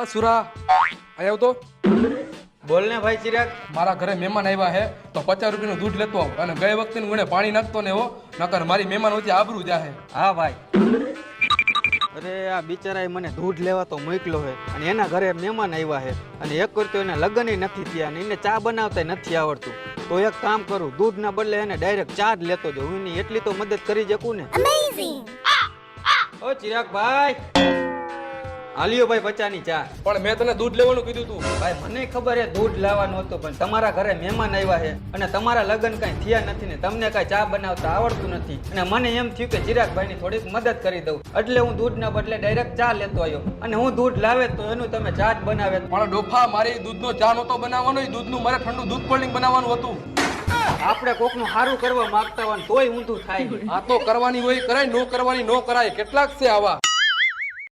આ સુરા. અહીંયા તો બોલ ને ભાઈ ચિરાગ. મારા ઘરે મહેમાન આવ્યા હે તો પચાસ રૂપિયાનું દૂધ લેતો આવ. અને ગઈ વખતે ગુણે પાણી નાખતો ને એવો નકર મારી મહેમાન વચ્ચે આબરૂ જાહે. હા ભાઈ. અરે આ બિચારાએ મને દૂધ લેવા તો મોકલો છે અને એના ઘરે મહેમાન આવ્યા છે અને એક કરતો એને લગ્ન નથી થયા અને એને ચા બનાવતા નથી આવડતું. તો એક કામ કરું દૂધના બદલે એને ડાયરેક્ટ ચા જ લેતો જાઉં. હું એની એટલી તો મદદ કરી શકું ને? ઓ ચિરાગ ભાઈ. હાલ્યો ભાઈ પચાની ચા. પણ મેં તને દૂધ લેવાનું કીધું તું. ભાઈ મને ખબર છે દૂધ લાવવાનું હતું પણ તમારા ઘરે મહેમાન આવ્યા છે અને તમારા લગ્ન કઈ થયા નથી ને તમને કઈ ચા બનાવતા આવડતું નથી. અને મને એમ થયું કે ચિરાગભાઈની થોડીક મદદ કરી દઉં. એટલે હું દૂધના બદલે ડાયરેક્ટ ચા લેતો આવ્યો. અને હું દૂધ લાવે તો એનું તમે ચા જ બનાવે. પણ ડોફા મારી દૂધનો ચા નહોતો બનાવવાનો દૂધનું મારે ઠંડુ દૂધ કોલ્ડ બનાવવાનું હતું. આપણે કોકનું સારું કરવા માંગતા હોય ને તોય ઊંધું થાય. આ તો કરવાની હોય કરાય નો કરવાની નો કરાય. કેટલાક છે આવા.